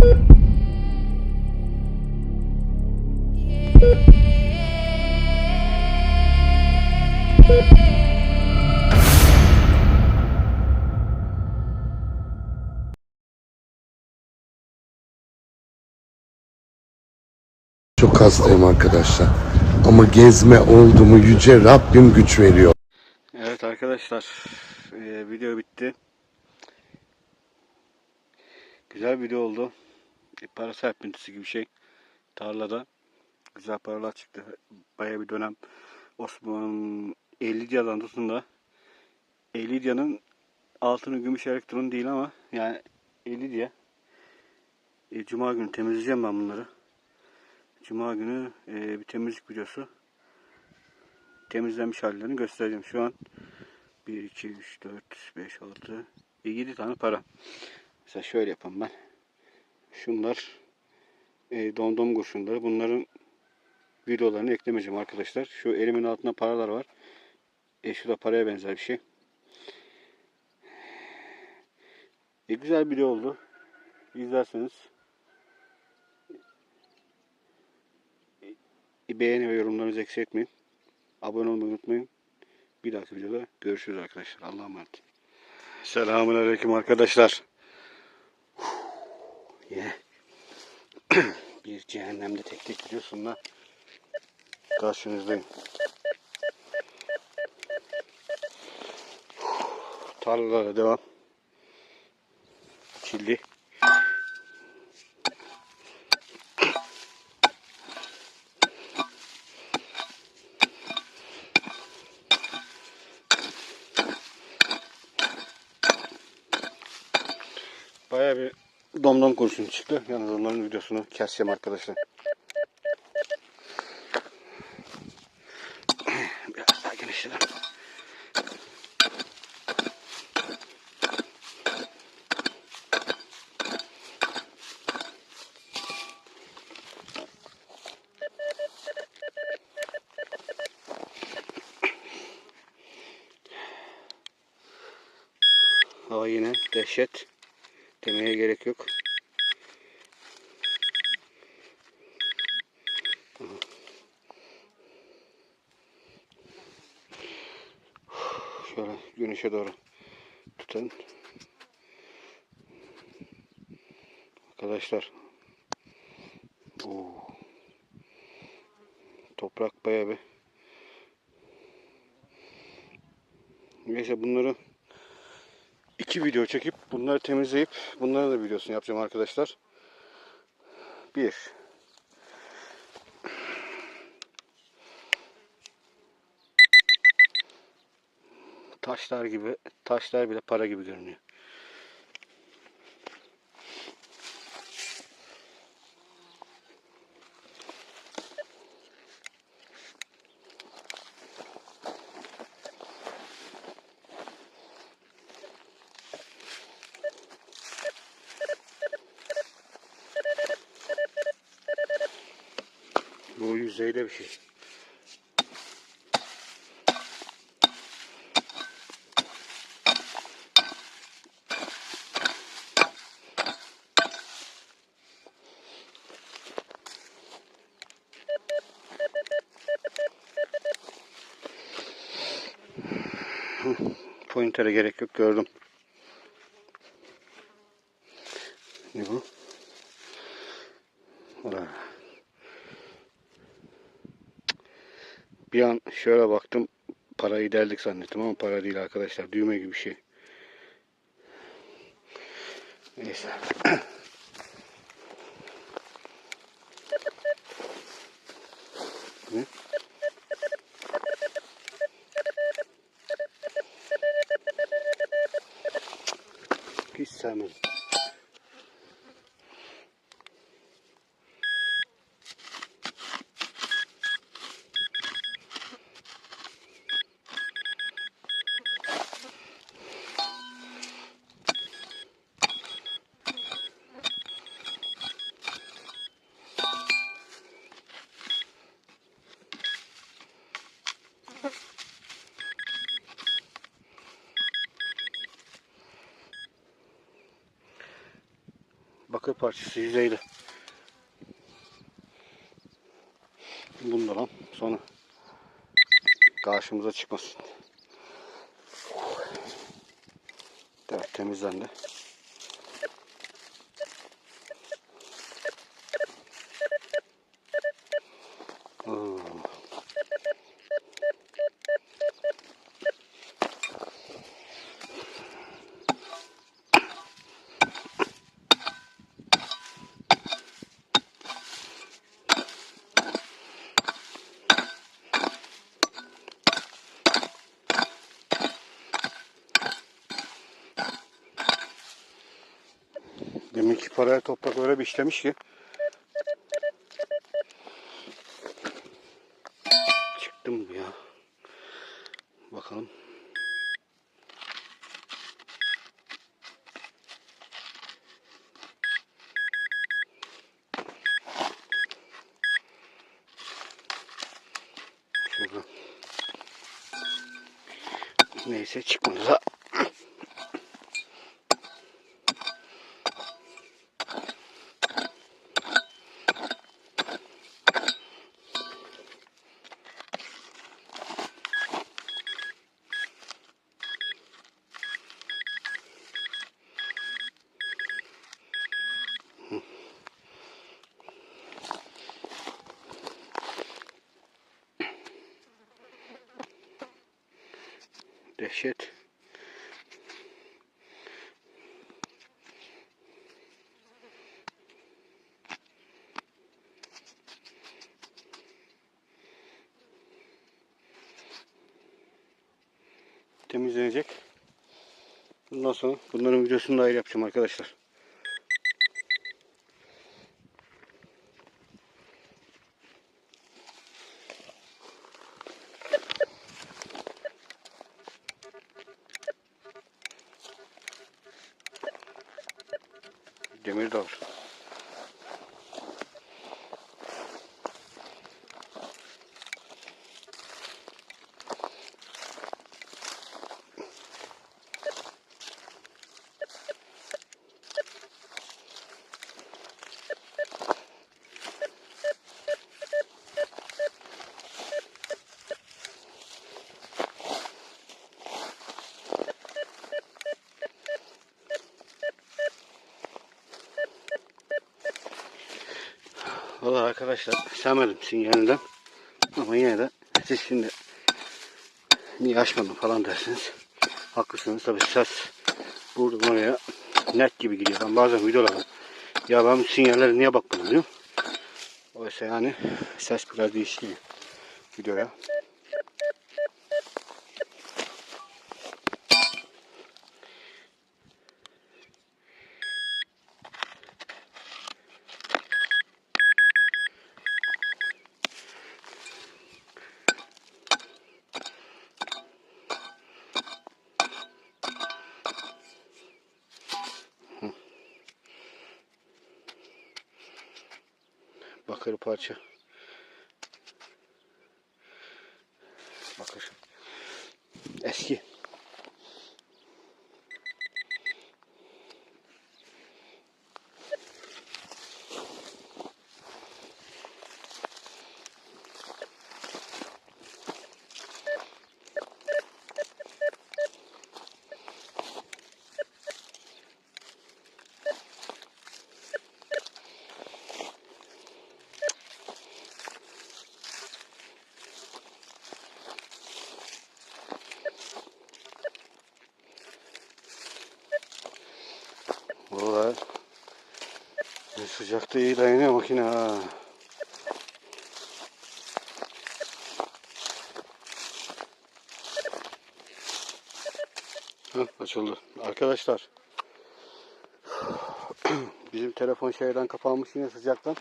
Çok hastayım arkadaşlar. Ama gezme oldu mu yüce Rabbim güç veriyor. Evet arkadaşlar eee, video bitti. Güzel video oldu. Para serpintisi gibi şey. Tarlada güzel paralar çıktı. Baya bir dönem Osman Elidya'dan tutun da Elidya'nın altını gümüş elektron değil ama yani Elidya e, Cuma günü temizleyeceğim ben bunları. Cuma günü e, bir temizlik videosu temizlenmiş hallerini göstereceğim. Şu an 1, 2, 3, 4, 5, 6, 7 tane para. Mesela şöyle yapalım ben. Şunlar e, domdom kurşunları. Bunların videolarını eklemeyeceğim arkadaşlar. Şu elimin altında paralar var. E, şu da paraya benzer bir şey. E, güzel video oldu. İzlerseniz e, beğeni ve yorumlarınızı eksik etmeyin. Abone olmayı unutmayın. Bir dahaki videoda görüşürüz arkadaşlar. Allah'a emanet. Selamun Aleyküm arkadaşlar. Yine bir cehennemde tek tek videosunda karşınızdayım. Tarlalara devam. Çilli. Bayağı bir domdom kurşun çıktı. Yalnız onların videosunu keseceğim arkadaşlar. Biraz daha genişledim. Hava yine dehşet. Demeye gerek yok. Güneşe doğru tutun. Arkadaşlar. Oo. Toprak bayağı bir. Neyse bunları iki video çekip bunları temizleyip bunların da videosunu yapacağım arkadaşlar. Bir. Taşlar gibi, taşlar bile para gibi görünüyor. Bu yüzeyde bir şey. Pointer'e gerek yok gördüm. Ne bu? Ulan. Bir an şöyle baktım parayı deldik zannettim ama para değil arkadaşlar düğme gibi bir şey. Neyse. bakır parçası yüzeyde. Bundan sonra karşımıza çıkmasın. Evet temizlendi. Oo. Demek ki paraya toprak öyle bir işlemiş ki. Çıktım bu ya. Bakalım. Şuradan. Neyse çıkmadı da. Dehşet. Temizlenecek. Bundan sonra bunların videosunu da ayrı yapacağım arkadaşlar. Demir de Valla arkadaşlar sevmedim sinyalinden. Ama yine de siz şimdi niye açmadın falan dersiniz. Haklısınız tabii ses buradan oraya net gibi gidiyor. Ben bazen videolarda ya ben sinyallere niye bakmadım diyorum. Oysa yani ses biraz değişik geliyor videoya. Bakır parça. Sıcakta iyi dayanıyor makine ha. Açıldı. Arkadaşlar bizim telefon şeyden kapanmış yine sıcaktan.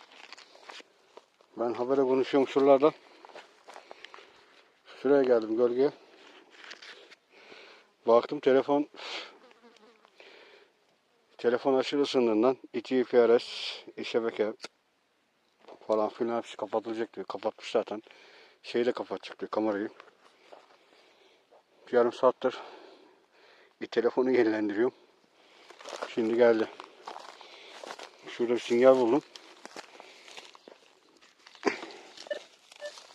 Ben habere konuşuyorum şuralardan. Şuraya geldim gölgeye. Baktım telefon Telefon aşırı ısındığından iki PRS, şebeke falan filan hepsi kapatılacak diyor. Kapatmış zaten. Şeyi de kapatacak diyor kamerayı. Yarım saattir bir telefonu yenilendiriyorum. Şimdi geldi. Şurada bir sinyal buldum.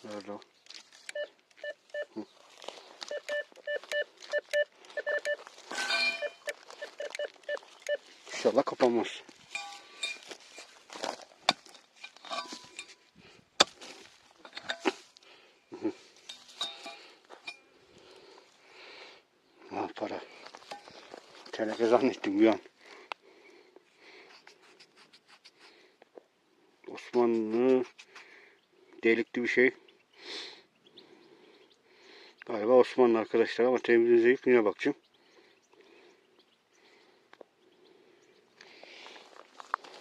Nerede o? Hı. İnşallah kapanmaz. Hı. Ha para. Teneke zannettim bir an. Osmanlı delikli bir şey. Galiba Osmanlı arkadaşlar ama temizleyip yine bakacağım.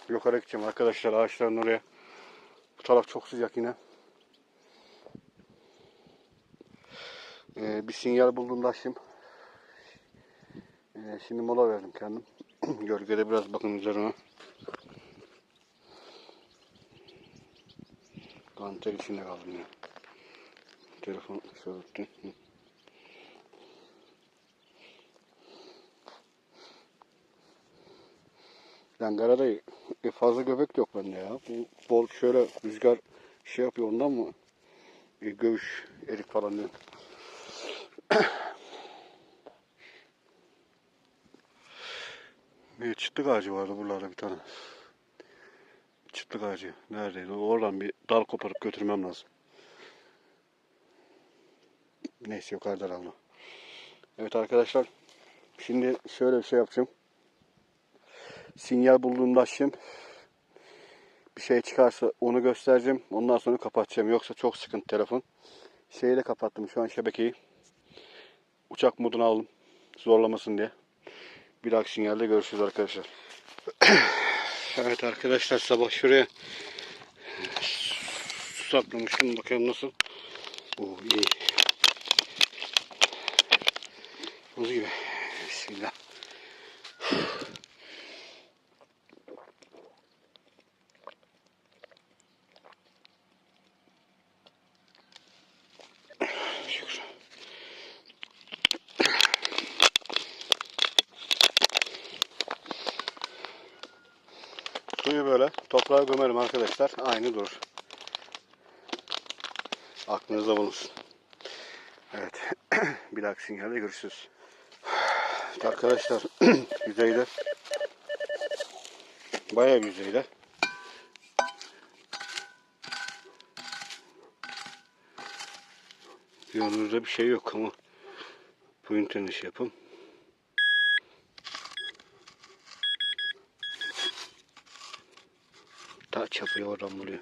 Yukarı gideceğim arkadaşlar ağaçların oraya. Bu taraf çok sıcak yine. Ee, bir sinyal bulduğumda açayım. Ee, şimdi mola verdim kendim. Gölgede biraz bakın üzerine. Kanter içinde kaldım ya. Telefon şöyle. Ankara'da e, fazla göbek yok bende ya. Bu bol şöyle rüzgar şey yapıyor ondan mı? E, göğüş, erik falan diyor. Bir çıtlık ağacı vardı buralarda bir tane. Çıtlık ağacı. Neredeydi? Oradan bir dal koparıp götürmem lazım. Neyse yukarıda alma. Evet arkadaşlar. Şimdi şöyle bir şey yapacağım. Sinyal bulduğumda açayım. Bir şey çıkarsa onu göstereceğim. Ondan sonra kapatacağım. Yoksa çok sıkıntı telefon. Şeyi de kapattım şu an şebekeyi. Uçak moduna aldım. Zorlamasın diye. Bir dahaki sinyalde görüşürüz arkadaşlar. evet arkadaşlar sabah şuraya su saklamıştım. Bakalım nasıl. Oo iyi. Buz gibi. Bismillah. Toprağa gömerim arkadaşlar. Aynı durur. Aklınızda bulunsun. Evet. bir dahaki sinyalde görüşürüz. Arkadaşlar yüzeyde bayağı bir yüzeyde. Yolunuzda bir şey yok ama bu internet şey yapın. Daha çapıyı oradan buluyor.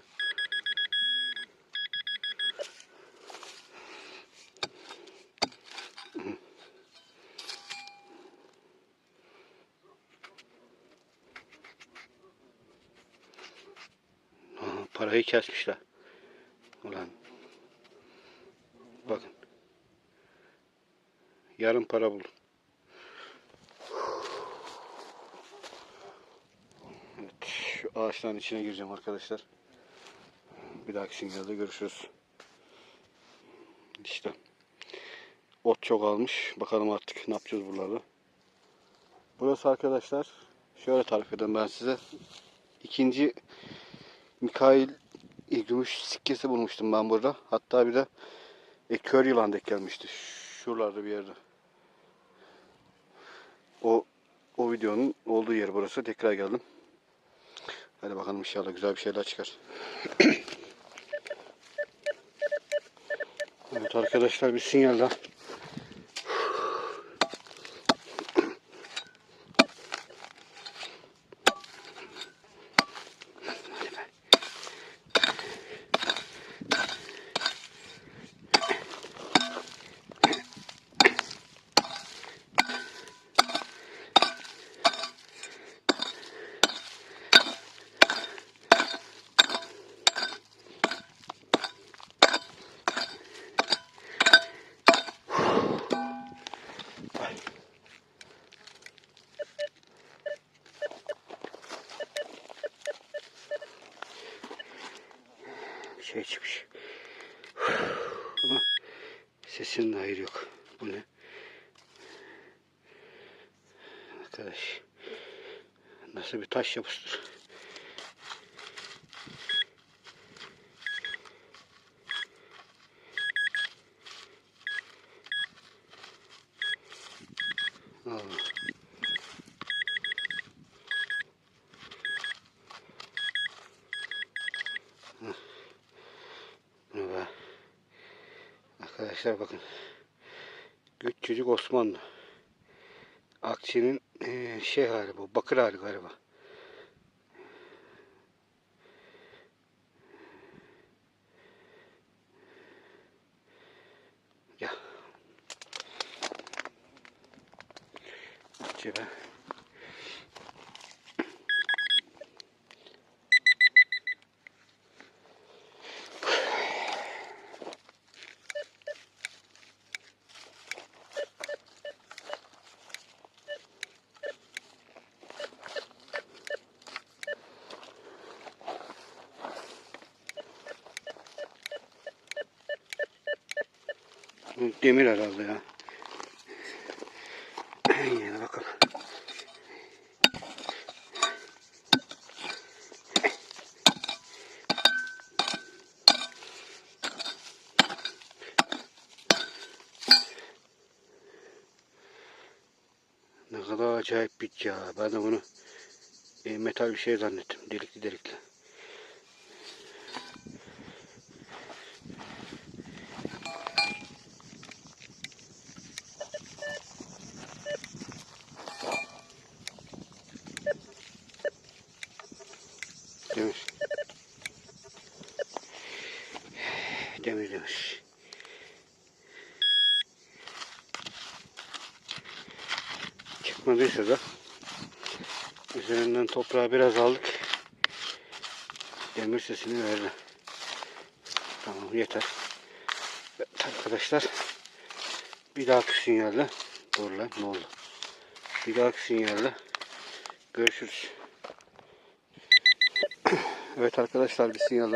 Aha, parayı kesmişler. Ulan. Bakın. Yarım para buldum. Evet, şu ağaçların içine gireceğim arkadaşlar. Bir dahaki sinyalde görüşürüz. İşte. Ot çok almış. Bakalım artık ne yapacağız buralarda. Burası arkadaşlar. Şöyle tarif edeyim ben size. İkinci Mikail gümüş sikkesi bulmuştum ben burada. Hatta bir de e, kör yılan denk gelmişti. Şuralarda bir yerde. O o videonun olduğu yer burası. Tekrar geldim. Hadi bakalım inşallah güzel bir şeyler çıkar. evet arkadaşlar bir sinyal daha. Şey çıkmış. Ama sesinin hayır yok. Bu ne? Arkadaş. Nasıl bir taş yapısıdır. arkadaşlar bakın. Küçücük Osmanlı. Akçenin eee, şey hali bu. Bakır hali galiba. Ya. Akçe be. Bu Demir herhalde ya. Yine bakalım. Ne kadar acayip bit ya. Ben de bunu e, metal bir şey zannettim. Delikli delikli. Demir. Demir demir. Çıkmadıysa da üzerinden toprağı biraz aldık. Demir sesini verdi. Tamam yeter. Evet arkadaşlar bir dahaki sinyalle dur lan ne oldu? Bir dahaki sinyalle görüşürüz. Evet arkadaşlar bir sinyal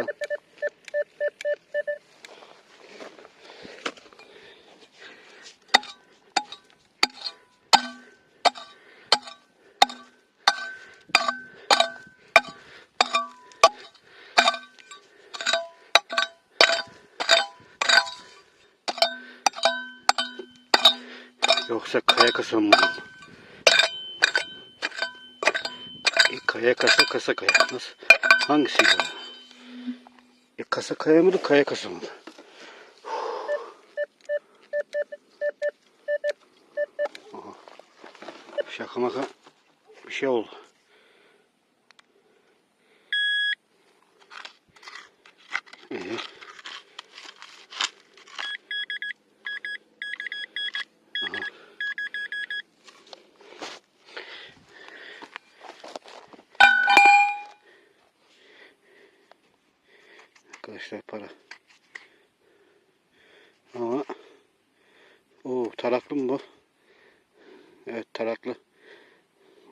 Yoksa kaya kasa mı? E, kaya kasa kasa kaya. Nasıl? Hangisiydi o? E, kasa kaya mıydı kaya kasa mıydı? Şaka maka bir şey oldu. Arkadaşlar para. Ama o taraklı mı bu? Evet taraklı.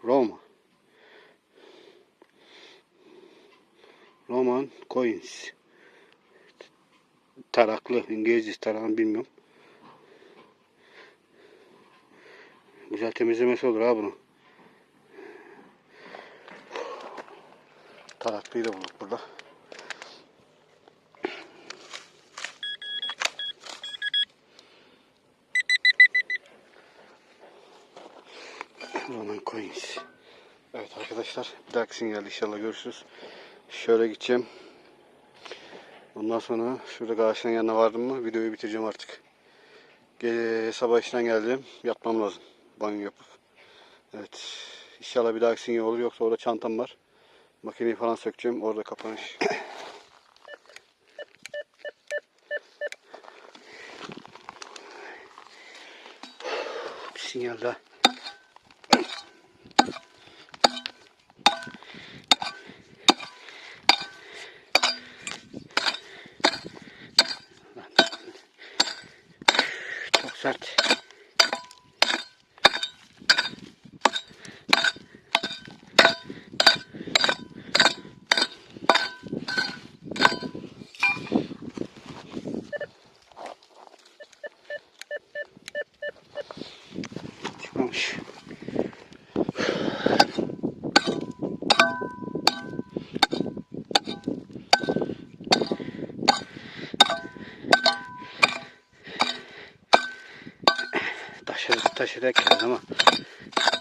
Roma. Roman coins. Taraklı. İngilizce tarağını bilmiyorum. Güzel temizlemesi olur ha bunu. Taraklıyı da bulduk burada. Roman Coins. Evet arkadaşlar bir dahaki sinyalde inşallah görüşürüz. Şöyle gideceğim. Ondan sonra şurada ağaçların yanına vardım mı videoyu bitireceğim artık. Ge sabah işten geldim. Yatmam lazım. Banyo yapıp. Evet. İnşallah bir dahaki sinyal olur. Yoksa orada çantam var. Makineyi falan sökeceğim. Orada kapanış. bir sinyal daha. Çok sert. Çıkmamış. Taşır, taşırarak geldi ama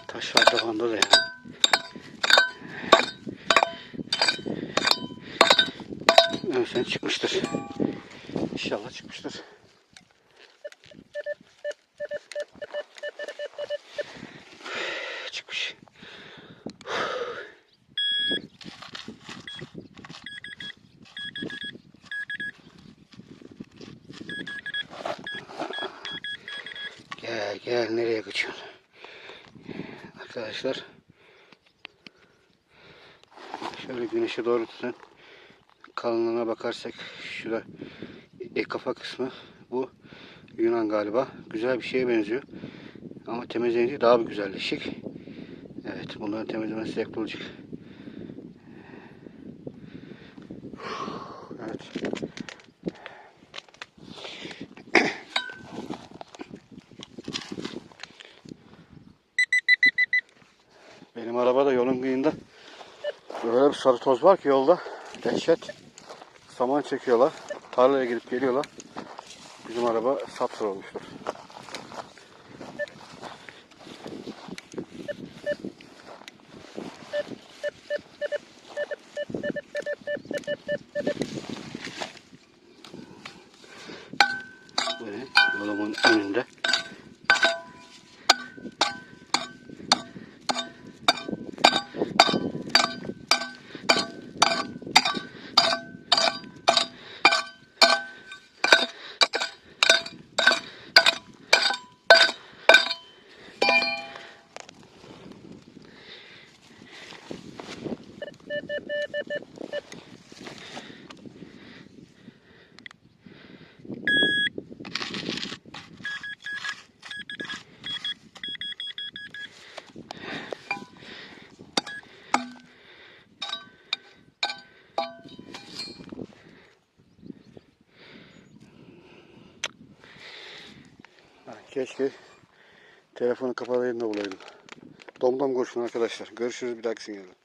taş var kafanda da ya. Evet sen çıkmıştır. İnşallah çıkmıştır. Gel nereye kaçıyorsun? Arkadaşlar şöyle güneşe doğru tutun. Kalınlığına bakarsak şurada e, kafa kısmı bu Yunan galiba. Güzel bir şeye benziyor. Ama temizleyince daha bir güzelleşecek. Evet bunların temizlemesi zevkli olacak. Evet. Benim araba da yolun kıyında. Böyle bir sarı toz var ki yolda. Dehşet. Saman çekiyorlar. Tarlaya gidip geliyorlar. Bizim araba sapsır olmuştur. Böyle yolumun önünde. Ha, Keşke telefonu kapalı yerinde bulaydım. Domdom kurşun arkadaşlar. Görüşürüz bir dahaki sinyalde.